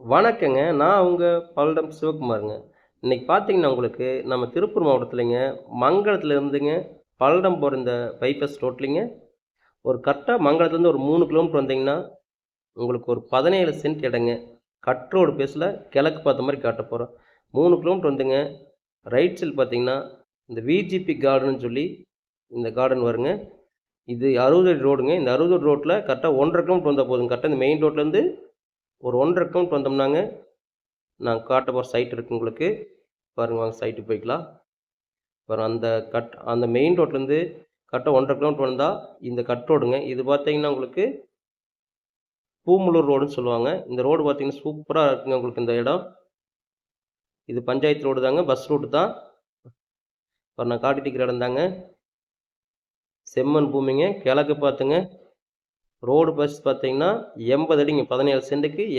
வணக்கங்க. நான் உங்கள் பல்லடம் சிவகுமாருங்க. இன்றைக்கி பார்த்தீங்கன்னா, உங்களுக்கு நம்ம திருப்பூர் மாவட்டத்திலங்க, மங்களத்துல இருந்துங்க பல்லடம் போகிற இந்த பைபாஸ் ரோட்லிங்க ஒரு கரெக்டாக மங்களத்துலேருந்து ஒரு மூணு கிலோமீட்டர் வந்தீங்கன்னா, உங்களுக்கு ஒரு 17 சென்ட் இடங்க. கட் ரோடு கிழக்கு பார்த்த மாதிரி காட்ட போகிறோம் மூணு கிலோமீட்டர் வந்துங்க, ரைட் சைடு பார்த்தீங்கன்னா, இந்த விஜிபி கார்டன் சொல்லி இந்த கார்டன் வருங்க. இது 60 அடி ரோடுங்க. இந்த அறுபது ரோட்டில் கரெக்டாக ஒன்றரை கிலோமீட்டர் வந்தால் போதுங்க. கரெக்டாக இந்த மெயின் ரோட்லேருந்து ஒரு 1 1/2 கிலோமீட்டர் வந்தோம்னாங்க, நான் காட்ட போகிற சைட் இருக்கு உங்களுக்கு. பாருங்கள் வாங்க சைட்டுக்கு போய்க்கலாம். அப்புறம் அந்த கட் அந்த மெயின் ரோட்லேருந்து கரெக்டாக ஒன்றரை கிலோமீட்டர் வந்தால் இந்த கட் ரோடுங்க. இது பார்த்தீங்கன்னா, உங்களுக்கு பூமுலூர் ரோடுன்னு சொல்லுவாங்க. இந்த ரோடு பார்த்தீங்கன்னா, சூப்பராக இருக்குங்க உங்களுக்கு இந்த இடம். இது பஞ்சாயத்து ரோடு தாங்க. பஸ் ரோடு தான். இப்ப நான் காட்டிட்டு இருக்கிற இடம் தாங்க. செம்மண் பூமிங்க. கிழக்கு பார்த்துங்க. ரோடு பஸ் பார்த்தீங்கன்னா, 80 அடிங்க. 17 சென்ட்டுக்கு எம்